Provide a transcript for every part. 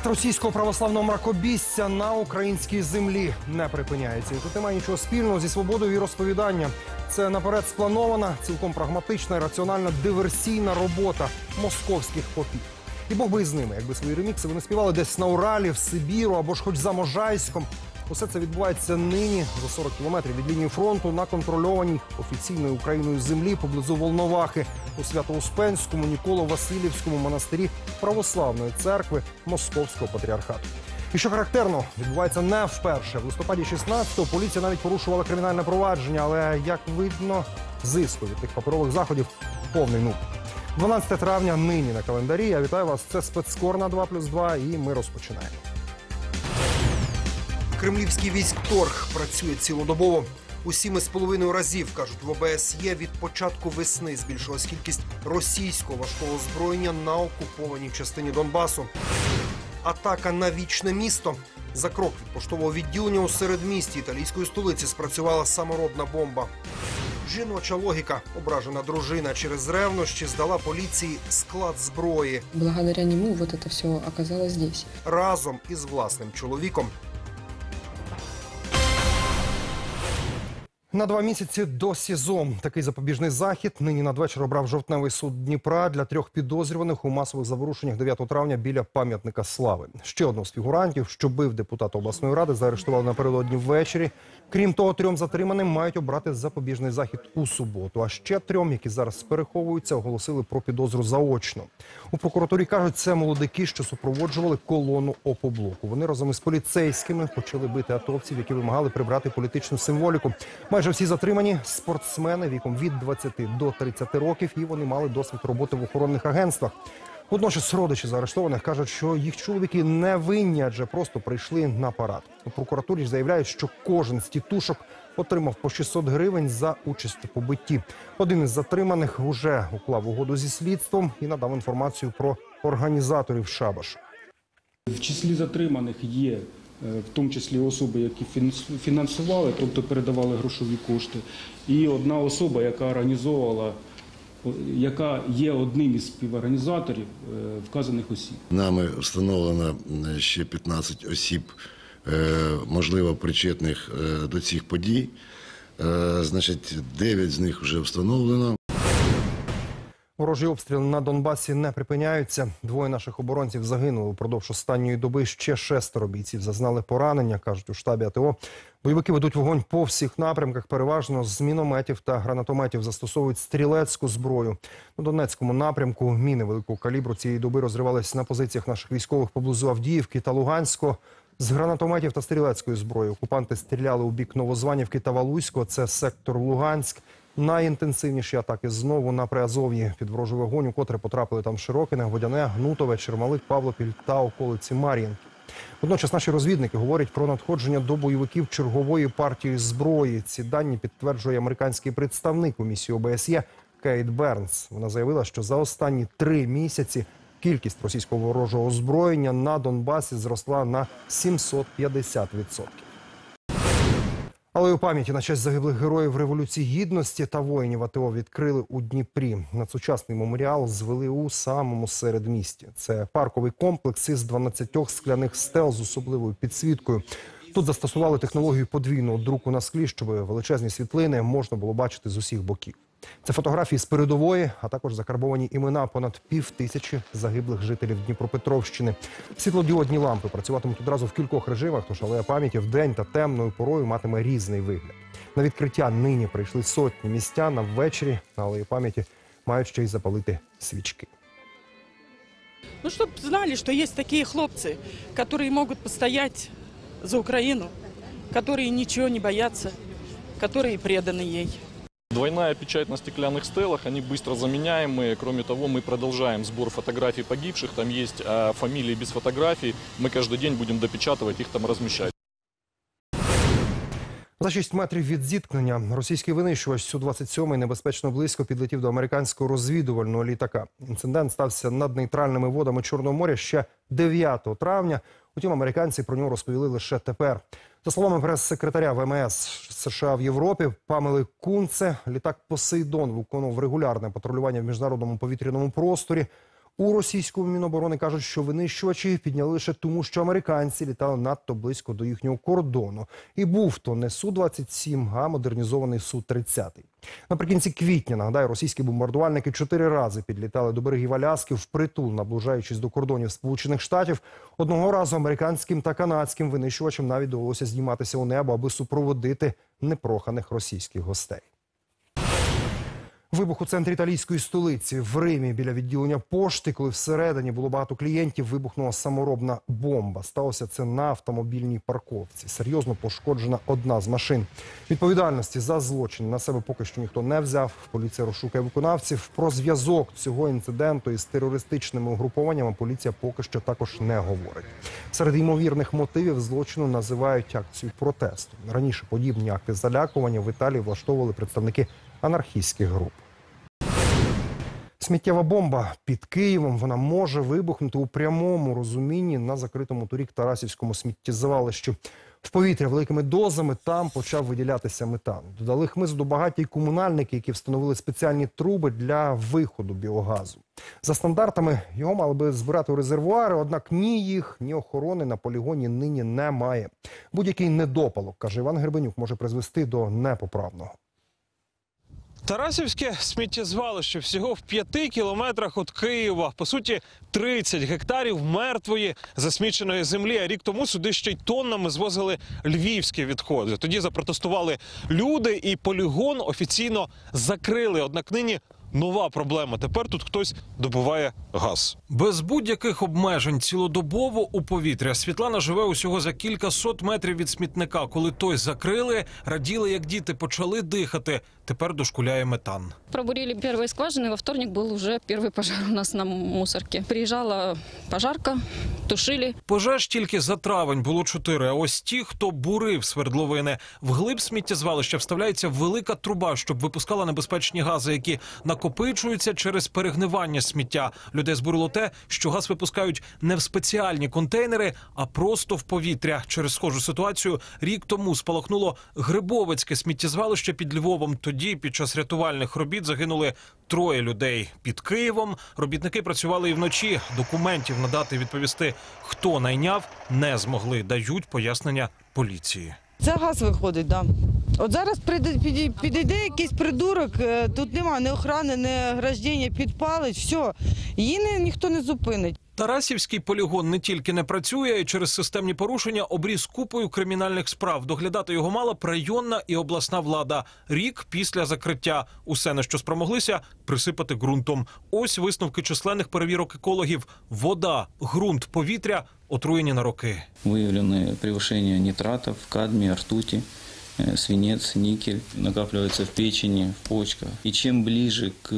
Парад російського православного мракобісця на українській землі не припиняється. І тут немає нічого спільного зі свободою Розповідання Це наперед спланована, цілком прагматична і раціональна диверсійна робота московських попів. І Бог би із ними, якби свої ремікси вони співали десь на Уралі, в Сибіру або ж хоч за Можайськом. Усе це відбувається нині за 40 кілометрів від лінії фронту на контрольованій офіційною Україною землі поблизу Волновахи у Свято-Успенському, Ніколо-Василівському монастирі православної церкви Московського патріархату. І що характерно, відбувається не вперше. В листопаді 16-го поліція навіть порушувала кримінальне провадження, але як видно, зиску від тих паперових заходів повний нуль. 12 травня нині на календарі. Я вітаю вас. Це спецкор на 2 плюс 2 і ми розпочинаємо. Кремлівський військторг працює цілодобово. У сіми з половиною разів кажуть в ОБСЄ від початку весни збільшилась кількість російського важкого озброєння на окупованій частині Донбасу. Атака на вічне місто. За крок від поштового відділення у середмісті італійської столиці спрацювала саморобна бомба. Жіноча логіка, ображена дружина через ревнощі здала поліції склад зброї Благодаря нему вот это все оказалось здесь. разом із власним чоловіком. На два місяці до СІЗО такий запобіжний захід нині надвечір обрав жовтневий суд Дніпра для трьох підозрюваних у масових заворушеннях 9 травня біля пам'ятника слави. Ще одного з фігурантів, що бив депутата обласної ради, заарештували напередодні ввечері. Крім того, трьом затриманим мають обрати запобіжний захід у суботу. А ще трьом, які зараз переховуються, оголосили про підозру заочно. У прокуратурі кажуть, це молодики, що супроводжували колону опоблоку. Вони разом із поліцейськими почали бити атовців, які вимагали прибрати політичну символіку. Майже всі затримані спортсмени віком від 20 до 30 років, і вони мали досвід роботи в охоронних агентствах. Водночас родичі заарештованих кажуть, що їх чоловіки не винні, адже просто прийшли на парад. У прокуратурі заявляють, що кожен з тітушок отримав по 600 гривень за участь у побитті. Один із затриманих уже уклав угоду зі слідством і надав інформацію про організаторів шабашу. В числі затриманих є в тому числі особи, які фінанс- фінансували, тобто передавали грошові кошти, і одна особа, яка організовувала, яка є одним із співорганізаторів е, вказаних осіб. Нами встановлено е, ще 15 осіб, е, можливо, причетних до цих подій. Значить, 9 з них вже встановлено. Ворожі обстріли на Донбасі не припиняються. Двоє наших оборонців загинули упродовж останньої доби. Ще шестеро бійців зазнали поранення, кажуть у штабі АТО. Бойовики ведуть вогонь по всіх напрямках. Переважно з мінометів та гранатометів застосовують стрілецьку зброю. На Донецькому напрямку міни великого калібру цієї доби розривались на позиціях наших військових поблизу Авдіївки та Луганського. З гранатометів та стрілецької зброї окупанти стріляли у бік Новозванівки та Валуйського. Це сектор Луганськ. Найінтенсивніші атаки знову на Приазов'ї. Під ворожий вогонь, у котре потрапили там Широкине, Водяне, Гнутове, Чермалик, Павлопіль та околиці Мар'їнки. Водночас наші розвідники говорять про надходження до бойовиків чергової партії зброї. Ці дані підтверджує американський представник у місії ОБСЄ Кейт Бернс. Вона заявила, що за останні три місяці кількість російського ворожого озброєння на Донбасі зросла на 750%. Але у пам'яті на честь загиблих героїв Революції Гідності та воїнів АТО відкрили у Дніпрі. Надсучасний меморіал звели у самому середмісті. Це парковий комплекс із 12 скляних стел з особливою підсвіткою. Тут застосували технологію подвійного друку на склі, щоб величезні світлини можна було бачити з усіх боків. Це фотографії з передової, а також закарбовані імена понад пів тисячі загиблих жителів Дніпропетровщини. Світлодіодні лампи працюватимуть одразу в кількох режимах, тож алея пам'яті вдень та темною порою матиме різний вигляд. На відкриття нині прийшли сотні містян, а ввечері на алеї пам'яті мають ще й запалити свічки. Ну, чтобы знали, что есть такие хлопцы, которые могут постоять за Украину, которые ничего не боятся, которые преданы ей. Двойная печать на стеклянных стелах, они быстро заменяемые. Кроме того, мы продолжаем сбор фотографий погибших. Там есть а, фамилии без фотографий. Мы каждый день будем допечатывать, их там размещать. За 6 метрів від зіткнення російський винищувач Су-27 небезпечно близько підлетів до американського розвідувального літака. Інцидент стався над нейтральними водами Чорного моря ще 9 травня. Утім, американці про нього розповіли лише тепер. За словами прес-секретаря ВМС США в Європі Памели Кунце, літак Посейдон виконував регулярне патрулювання в міжнародному повітряному просторі. У російському міноборони кажуть, що винищувачі підняли лише тому, що американці літали надто близько до їхнього кордону. І був то не Су-27, а модернізований Су-30. Наприкінці квітня, нагадаю, російські бомбардувальники чотири рази підлітали до берегів Аляски впритул, наближаючись до кордонів Сполучених Штатів. Одного разу американським та канадським винищувачам навіть довелося зніматися у небо, аби супроводити непроханих російських гостей. Вибух у центрі італійської столиці в Римі біля відділення пошти, коли всередині було багато клієнтів, вибухнула саморобна бомба. Сталося це на автомобільній парковці. Серйозно пошкоджена одна з машин. Відповідальності за злочин на себе поки що ніхто не взяв. Поліція розшукає виконавців. Про зв'язок цього інциденту із терористичними угрупованнями поліція поки що також не говорить. Серед ймовірних мотивів злочину називають акцію протесту. Раніше подібні акти залякування в Італії влаштовували представники анархістських груп. Сміттєва бомба під Києвом вона може вибухнути у прямому розумінні на закритому торік Тарасівському сміттєзвалищі. В повітря великими дозами там почав виділятися метан. Додали хмизу багаті й комунальники, які встановили спеціальні труби для виходу біогазу. За стандартами його мали би збирати у резервуари, однак ні їх, ні охорони на полігоні нині немає. Будь-який недопалок, каже Іван Гребенюк, може призвести до непоправного. Тарасівське сміттєзвалище всього в п'яти кілометрах від Києва. По суті, 30 гектарів мертвої засміченої землі. А рік тому сюди ще й тоннами звозили львівські відходи. Тоді запротестували люди, і полігон офіційно закрили. Однак нині нова проблема. Тепер тут хтось добуває газ. Без будь-яких обмежень цілодобово у повітря. Світлана живе усього за кілька сот метрів від смітника. Коли той закрили, раділи, як діти почали дихати. Тепер дошкуляє метан. Пробурили первые скважины, во вторник был уже первый пожар у нас на мусорке. Приезжала пожарка, тушили. Пожеж тільки за травень було чотири. А ось ті, хто бурив свердловини, вглиб сміттєзвалища вставляється велика труба, щоб випускала небезпечні гази, які накопичуються через перегнивання сміття. Людей збурило те, що газ випускають не в спеціальні контейнери, а просто в повітря. Через схожу ситуацію рік тому спалахнуло Грибовецьке сміттєзвалище під Львовом. Тоді під час рятувальних робіт загинули троє людей. Під Києвом робітники працювали і вночі. Документів надати відповісти, хто найняв, не змогли. Дають пояснення поліції. Це газ виходить, да. От зараз прийде, підій- підійде якийсь придурок, е, тут нема ні охорони, ні ограждення, підпалить, все. Її не, ніхто не зупинить. Тарасівський полігон не тільки не працює, а й через системні порушення обріз купою кримінальних справ. Доглядати його мала б районна і обласна влада. Рік після закриття. Усе на що спромоглися присипати ґрунтом. Ось висновки численних перевірок екологів: вода, ґрунт, повітря отруєні на роки. Выявлены превышение нитратов, кадмия, ртути, э, свинец, никель накапливается в печени, в почках. И чем ближе к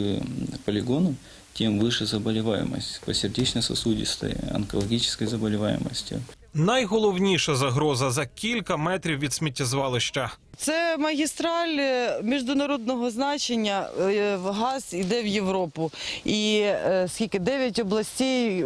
полигону, тем выше заболеваемость по сердечно-сосудистой, онкологической заболеваемости. Найголовніша загроза за кілька метрів від сміттєзвалища. Це магістраль е, міжнародного значення. е, Газ іде в Європу. І е, скільки? Дев'ять областей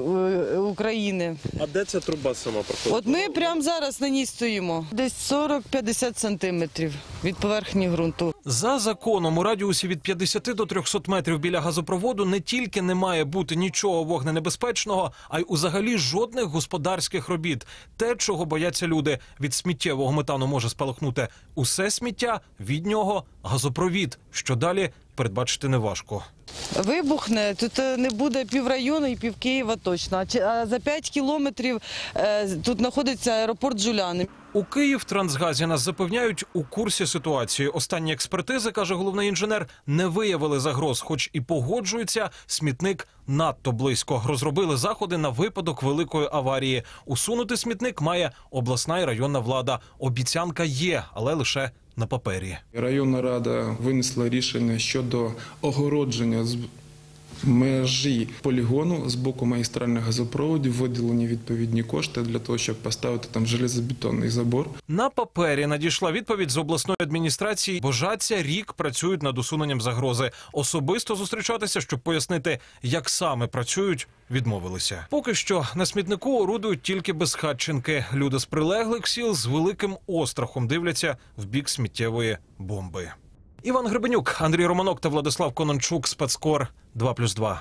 України. А де ця труба сама проходить? От ми прямо зараз на ній стоїмо. Десь 40-50 сантиметрів від поверхні ґрунту. За законом у радіусі від 50 до 300 метрів біля газопроводу не тільки не має бути нічого вогненебезпечного, а й узагалі жодних господарських робіт. Те, чого бояться люди, від сміттєвого метану може спалахнути усе сміття, від нього газопровід. Що далі передбачити неважко. Вибухне, тут е, не буде піврайону і пів Києва точно. А за 5 кілометрів е, тут знаходиться аеропорт Жуляни. У Київ Трансгазі нас запевняють у курсі ситуації. Останні експертизи, каже головний інженер, не виявили загроз, хоч і погоджується, смітник надто близько. Розробили заходи на випадок великої аварії. Усунути смітник має обласна і районна влада. Обіцянка є, але лише на папері. Районна рада винесла рішення щодо огородження межі полігону з боку магістральних газопроводів, виділені відповідні кошти для того, щоб поставити там железобетонний забор. На папері надійшла відповідь з обласної адміністрації. Божаться рік працюють над усуненням загрози. Особисто зустрічатися, щоб пояснити, як саме працюють, відмовилися. Поки що на смітнику орудують тільки безхатченки. Люди з прилеглих сіл з великим острахом дивляться в бік сміттєвої бомби. Іван Гребенюк, Андрій Романок та Владислав Конончук. Спецкор 2+,2.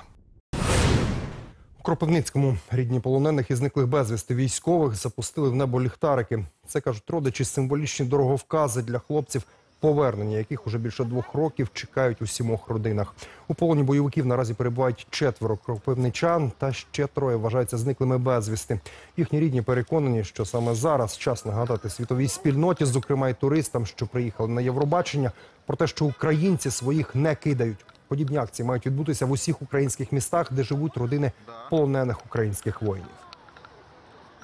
Кропивницькому рідні полонених і зниклих безвісти військових запустили в небо ліхтарики. Це кажуть родичі символічні дороговкази для хлопців, повернення яких уже більше двох років чекають у сімох родинах. У полоні бойовиків наразі перебувають четверо кропивничан, та ще троє вважаються зниклими безвісти. Їхні рідні переконані, що саме зараз час нагадати світовій спільноті, зокрема й туристам, що приїхали на Євробачення, про те, що українці своїх не кидають. Подібні акції мають відбутися в усіх українських містах, де живуть родини полонених українських воїнів.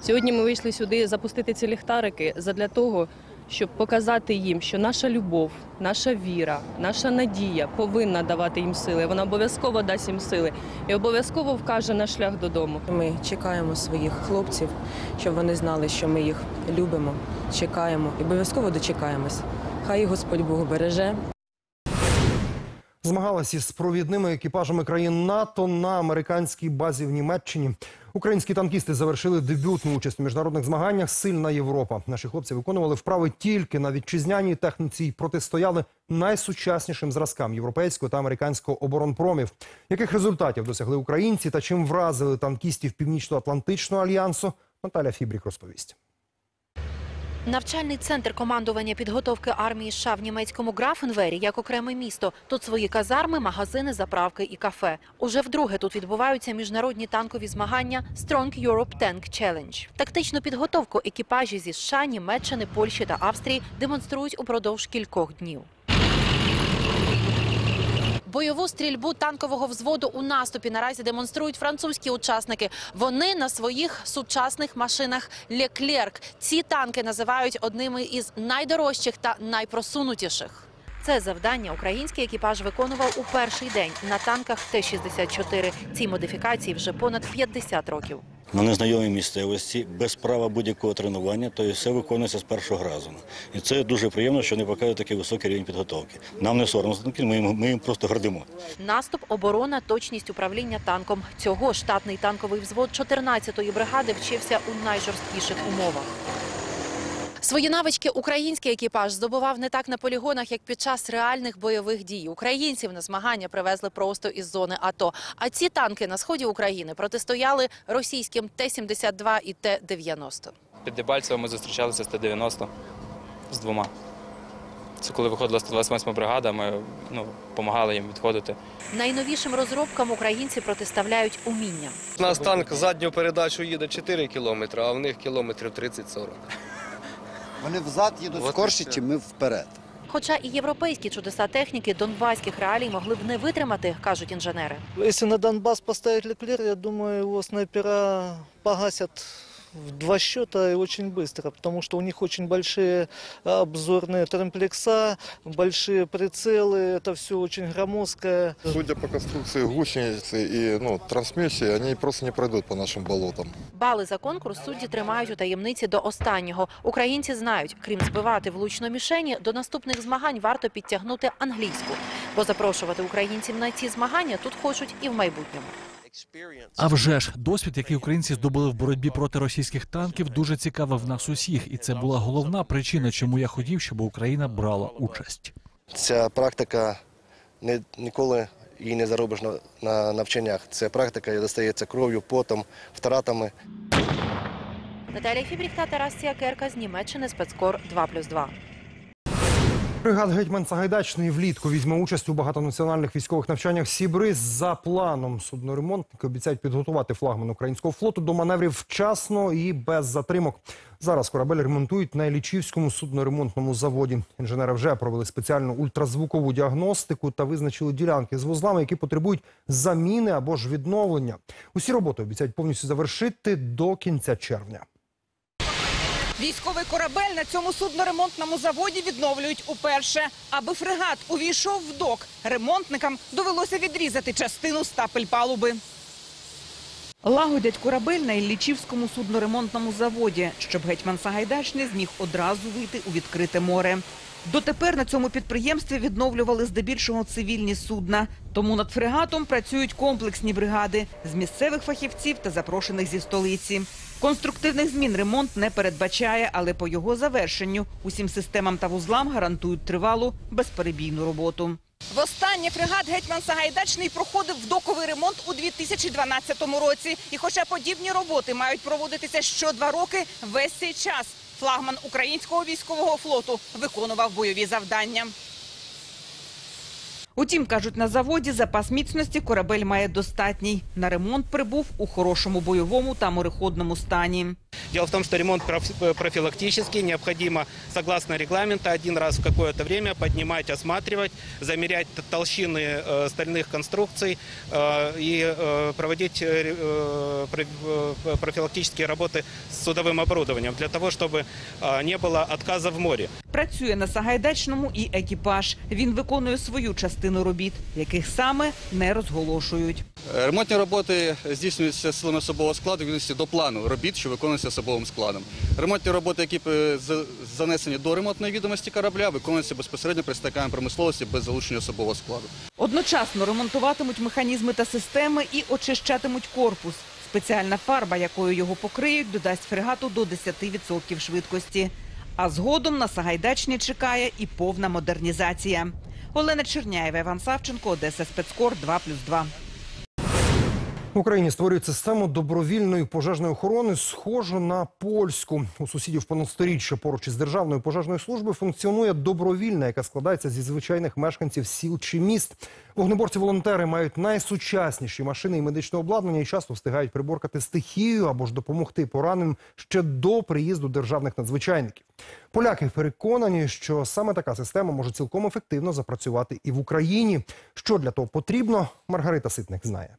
Сьогодні ми вийшли сюди запустити ці ліхтарики задля того, щоб показати їм, що наша любов, наша віра, наша надія повинна давати їм сили. Вона обов'язково дасть їм сили і обов'язково вкаже на шлях додому. Ми чекаємо своїх хлопців, щоб вони знали, що ми їх любимо, чекаємо і обов'язково дочекаємось. Хай Господь Бог береже. Змагалися із провідними екіпажами країн НАТО на американській базі в Німеччині. Українські танкісти завершили дебютну участь у міжнародних змаганнях Сильна Європа. Наші хлопці виконували вправи тільки на вітчизняній техніці і протистояли найсучаснішим зразкам європейського та американського оборонпромів. Яких результатів досягли українці та чим вразили танкістів Північно-Атлантичного альянсу? Наталя Фібрік розповість. Навчальний центр командування підготовки армії США в німецькому Графенвері як окреме місто. Тут свої казарми, магазини, заправки і кафе. Уже вдруге тут відбуваються міжнародні танкові змагання Strong Europe Tank Challenge. Тактичну підготовку екіпажі зі США, Німеччини, Польщі та Австрії демонструють упродовж кількох днів. Бойову стрільбу танкового взводу у наступі наразі демонструють французькі учасники. Вони на своїх сучасних машинах Леклерк. Ці танки називають одними із найдорожчих та найпросунутіших. Це завдання український екіпаж виконував у перший день на танках Т-64. Цій модифікації вже понад 50 років. На незнайомій місцевості, без права будь-якого тренування, то все виконується з першого разу. І це дуже приємно, що вони показують такий високий рівень підготовки. Нам не соромно ми, їм- ми їм просто гордимо. Наступ, оборона, точність управління танком. Цього штатний танковий взвод 14-ї бригади вчився у найжорсткіших умовах. Свої навички український екіпаж здобував не так на полігонах, як під час реальних бойових дій. Українців на змагання привезли просто із зони АТО. А ці танки на сході України протистояли російським Т-72 і Т-90. Під Дебальцево ми зустрічалися з Т-90 з двома. Це коли виходила 128 бригада, ми ну, допомагали їм відходити. Найновішим розробкам українці протиставляють уміння. У нас танк задню передачу їде 4 кілометри, а в них кілометрів 30-40. Вони взад їдуть От і все. чим ми вперед. Хоча і європейські чудеса техніки донбаських реалій могли б не витримати, кажуть інженери. Если на Донбас поставити Леклер, я думаю, його снайпера погасят в два счета и очень быстро, потому что у них очень большие обзорные тремплекса, большие прицелы, это все очень громоздкое. Судя по конструкции гусеницы и ну, трансмиссии, они просто не пройдут по нашим болотам. Бали за конкурс судді тримають у таємниці до останнього. Українці знають, крім збивати влучно мішені, до наступних змагань варто підтягнути англійську, бо запрошувати українців на ці змагання тут хочуть і в майбутньому. А вже ж досвід, який українці здобули в боротьбі проти російських танків, дуже цікавив нас усіх, і це була головна причина, чому я хотів, щоб Україна брала участь. Ця практика не, ніколи її не заробиш на, на навчаннях. Це практика достається кров'ю, потом, втратами. Наталія Фібріх та Тарас Сіакерка з Німеччини спецкор 2+,2. Бригад гетьман Сагайдачний влітку візьме участь у багатонаціональних військових навчаннях Сібри за планом. Судноремонтники обіцяють підготувати флагман українського флоту до маневрів вчасно і без затримок. Зараз корабель ремонтують на Ілічівському судноремонтному заводі. Інженери вже провели спеціальну ультразвукову діагностику та визначили ділянки з вузлами, які потребують заміни або ж відновлення. Усі роботи обіцяють повністю завершити до кінця червня. Військовий корабель на цьому судноремонтному заводі відновлюють уперше. Аби фрегат увійшов в док, ремонтникам довелося відрізати частину стапель палуби. Лагодять корабель на Іллічівському судноремонтному заводі, щоб гетьман Сагайдачний зміг одразу вийти у відкрите море. Дотепер на цьому підприємстві відновлювали здебільшого цивільні судна. Тому над фрегатом працюють комплексні бригади з місцевих фахівців та запрошених зі столиці. Конструктивних змін ремонт не передбачає, але по його завершенню усім системам та вузлам гарантують тривалу безперебійну роботу. Востаннє фрегат Гетьман Сагайдачний проходив доковий ремонт у 2012 році. І хоча подібні роботи мають проводитися що два роки, весь цей час флагман українського військового флоту виконував бойові завдання. Утім, кажуть, на заводі запас міцності корабель має достатній. На ремонт прибув у хорошому бойовому та мореходному стані. Дело в том, что ремонт проф- профилактический. Необходимо, согласно регламенту, один раз в какое-то время поднимать, осматривать, замерять т- толщины э, стальных конструкций э, и э, проводить э, ре- э, про- э, профилактические работы с судовым оборудованием для того, чтобы э, не было отказа в море. Працює на Сагайдачному і екіпаж. Він виконує свою частину робіт, яких саме не розголошують. Ремонтні роботи здійснюються силами особового складу відповідності до плану робіт, що виконуються особовим складом. Ремонтні роботи, які е, занесені до ремонтної відомості корабля, виконуються безпосередньо представниками промисловості без залучення особового складу. Одночасно ремонтуватимуть механізми та системи і очищатимуть корпус. Спеціальна фарба, якою його покриють, додасть фрегату до 10% швидкості. А згодом на Сагайдачні чекає і повна модернізація. Олена Черняєва, Іван Савченко, Одеса Спецкор 2+,2. В Україні створюють систему добровільної пожежної охорони, схожу на польську. У сусідів понад сторіччя поруч із державною пожежною службою функціонує добровільна, яка складається зі звичайних мешканців сіл чи міст. Вогнеборці-волонтери мають найсучасніші машини і медичне обладнання і часто встигають приборкати стихію або ж допомогти пораненим ще до приїзду державних надзвичайників. Поляки переконані, що саме така система може цілком ефективно запрацювати і в Україні. Що для того потрібно, Маргарита Ситник знає.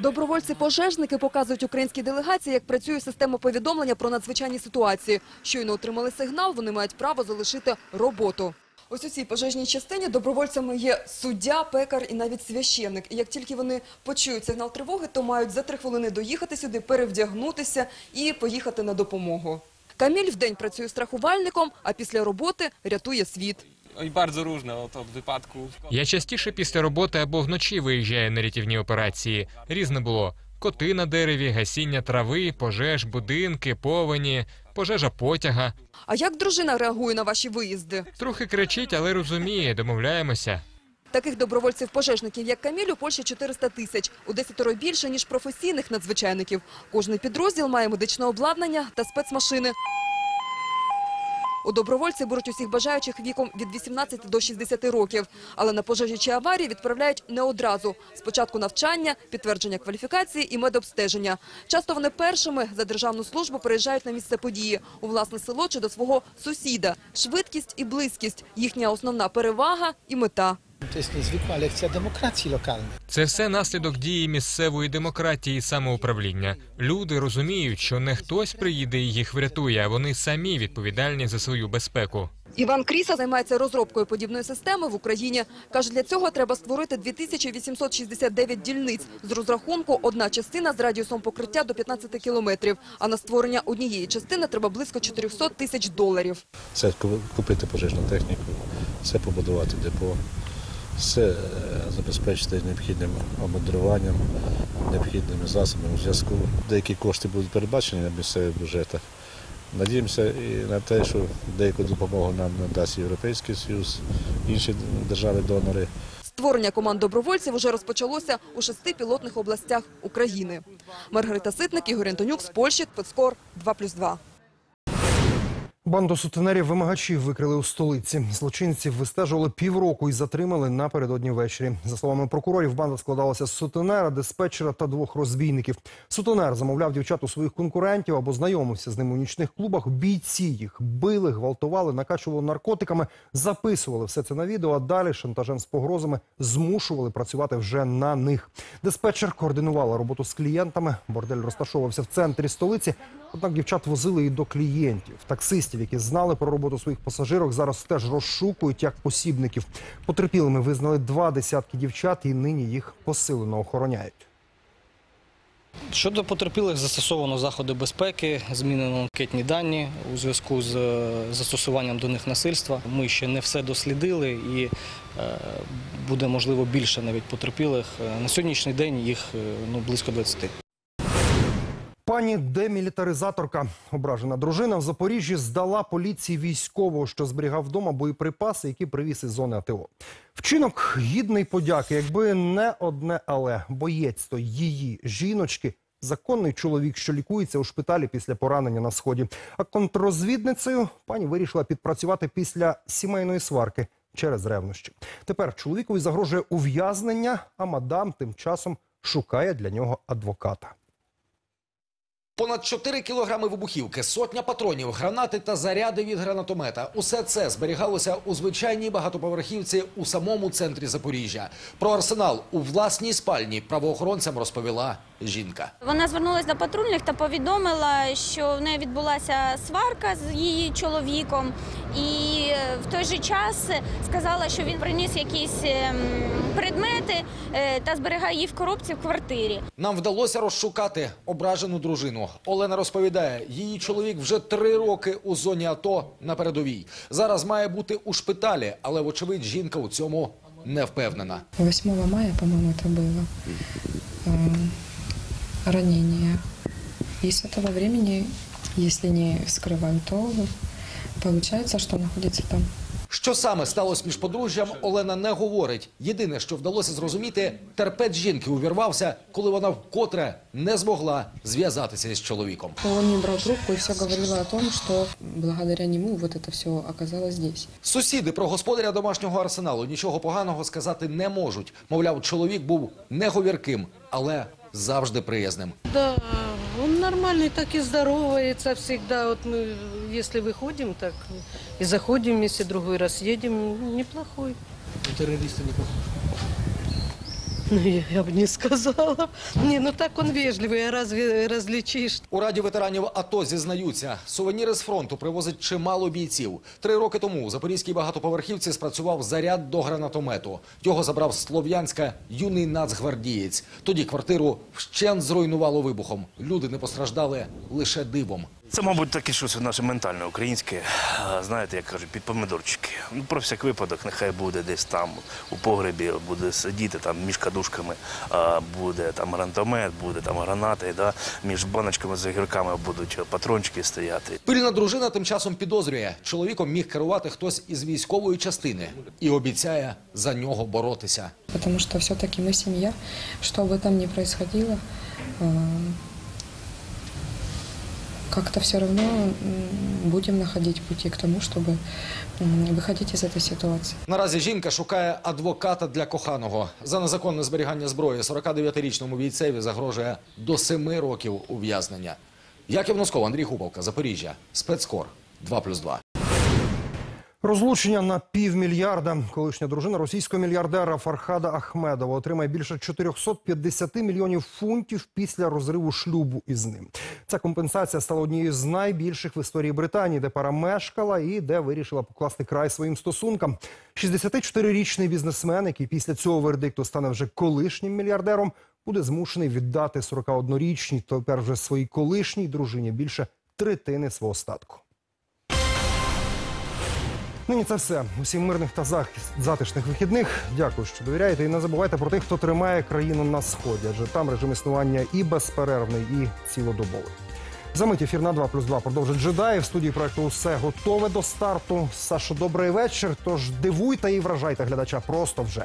Добровольці-пожежники показують українській делегації, як працює система повідомлення про надзвичайні ситуації. Щойно отримали сигнал, вони мають право залишити роботу. Ось у цій пожежній частині добровольцями є суддя, пекар і навіть священник. І як тільки вони почують сигнал тривоги, то мають за три хвилини доїхати сюди, перевдягнутися і поїхати на допомогу. Каміль вдень працює страхувальником, а після роботи рятує світ. Oj, bardzo różne od, od wypadku. Я частіше після роботи або вночі виїжджаю на рятівні операції. Різне було: коти на дереві, гасіння трави, пожеж, будинки, повені, пожежа потяга. А як дружина реагує на ваші виїзди? Трохи кричить, але розуміє, домовляємося. Таких добровольців-пожежників, як Каміль, у Польщі 400 тисяч. У десятеро більше, ніж професійних надзвичайників. Кожний підрозділ має медичне обладнання та спецмашини. У добровольці беруть усіх бажаючих віком від 18 до 60 років. Але на пожежі чи аварії відправляють не одразу. Спочатку навчання, підтвердження кваліфікації і медобстеження. Часто вони першими за державну службу приїжджають на місце події, у власне село чи до свого сусіда. Швидкість і близькість – їхня основна перевага і мета. Це все наслідок дії місцевої демократії і самоуправління. Люди розуміють, що не хтось приїде і їх врятує, а вони самі відповідальні за свою безпеку. Іван Кріса займається розробкою подібної системи в Україні. Каже, для цього треба створити 2869 дільниць. З розрахунку одна частина з радіусом покриття до 15 кілометрів. А на створення однієї частини треба близько 400 тисяч доларів. Це купити пожежну техніку, все побудувати депо, все е, забезпечити необхідним обмудруванням, необхідними засобами зв'язку. Деякі кошти будуть передбачені на місцевих бюджетах. Надіємося і на те, що деяку допомогу нам надасть Європейський Союз, інші держави-донори. Створення команд добровольців уже розпочалося у шести пілотних областях України. Маргарита Ситник, Ігор Антонюк з Польщі, Спецкор 2+,2. Банду сутенерів вимагачів викрили у столиці. Злочинців вистежували півроку і затримали напередодні ввечері. За словами прокурорів, банда складалася з сутенера, диспетчера та двох розбійників. Сутенер замовляв дівчат у своїх конкурентів або знайомився з ними у нічних клубах. Бійці їх били, гвалтували, накачували наркотиками, записували все це на відео. А далі шантажем з погрозами змушували працювати вже на них. Диспетчер координувала роботу з клієнтами. Бордель розташовувався в центрі столиці. Однак дівчат возили і до клієнтів. Таксистів, які знали про роботу своїх пасажирок, зараз теж розшукують як посібників. Потерпілими визнали два десятки дівчат і нині їх посилено охороняють. Щодо потерпілих застосовано заходи безпеки, змінено анкетні дані у зв'язку з е, застосуванням до них насильства. Ми ще не все дослідили і е, буде можливо більше навіть потерпілих. Е, На сьогоднішній день їх ну, близько 20. Пані демілітаризаторка. Ображена дружина в Запоріжжі здала поліції військового, що зберігав вдома боєприпаси, які привіз із зони АТО. Вчинок гідний подяки, якби не одне але боєць то її жіночки. Законний чоловік, що лікується у шпиталі після поранення на сході. А контррозвідницею пані вирішила підпрацювати після сімейної сварки через ревнощі. Тепер чоловікові загрожує ув'язнення, а мадам тим часом шукає для нього адвоката. Понад 4 кілограми вибухівки, сотня патронів, гранати та заряди від гранатомета. Усе це зберігалося у звичайній багатоповерхівці у самому центрі Запоріжжя. Про арсенал у власній спальні правоохоронцям розповіла жінка. Вона звернулася до патрульних та повідомила, що в неї відбулася сварка з її чоловіком, і е, в той же час сказала, що він приніс якісь ем, предмети е, та зберігає її в коробці в квартирі. Нам вдалося розшукати ображену дружину. Олена розповідає, її чоловік вже три роки у зоні АТО на передовій. Зараз має бути у шпиталі, але вочевидь жінка у цьому не впевнена. 8 мая, по-моему, это было э, ранение. И с этого времени, если не вскрываем, то получается, что находится там. Що саме сталося між подружжям, Олена не говорить. Єдине, що вдалося зрозуміти, терпець жінки увірвався, коли вона вкотре не змогла зв'язатися із чоловіком. Он не брал трубку и все говорило о том, что благодаря нему вот это все оказалось здесь. Сусіди про господаря домашнього арсеналу нічого поганого сказати не можуть. Мовляв, чоловік був неговірким, але завжди приязним. Да, он нормальный, так и здоровается всегда. Вот мы, если выходим, так и заходим вместе, другой раз едем, неплохой. Террористи не Ну, я, я бы не сказала. Не, ну так он вежливый, а разве различишь? У раді ветеранів АТО зізнаються, сувеніри з фронту привозить чимало бійців. Три роки тому у запорізькій багатоповерхівці спрацював заряд до гранатомету. Його забрав з Слов'янська юний нацгвардієць. Тоді квартиру вщент зруйнувало вибухом. Люди не постраждали лише дивом. Це, мабуть, таке щось наше ментальне українське, а, знаєте, як кажуть, під помидорчики. Ну, про всяк випадок, нехай буде десь там у погребі, буде сидіти там між кадушками, а, буде там гранатомет, буде там гранати, да? між баночками з огірками будуть патрончики стояти. Пильна дружина тим часом підозрює, чоловіком міг керувати хтось із військової частини і обіцяє за нього боротися. Потому что все-таки мы семья, что бы там ни происходило, э, как-то все равно м, будем находить пути к тому, чтобы м, выходить из этой ситуации. Наразі жінка шукає адвоката для коханого. За незаконне зберігання зброї 49-річному бійцеві загрожує до 7 років ув'язнення. Яків Носков, Андрій Хупавка, Запоріжжя, спецкор 2+,2. Розлучення на півмільярда. Колишня дружина російського мільярдера Фархада Ахмедова отримає більше 450 мільйонів фунтів після розриву шлюбу із ним. Ця компенсація стала однією з найбільших в історії Британії, де пара мешкала і де вирішила покласти край своїм стосункам. 64-річний бізнесмен, який після цього вердикту стане вже колишнім мільярдером, буде змушений віддати 41-річній, тепер вже своїй колишній дружині більше третини свого статку. Нині це все. Усім мирних та затишних вихідних. Дякую, що довіряєте. І не забувайте про тих, хто тримає країну на сході, адже там режим існування і безперервний, і цілодобовий. Замить ефір на 2 плюс 2 продовжить джедаї. В студії проекту усе готове до старту. Сашо, добрий вечір. Тож дивуйте і вражайте глядача просто вже.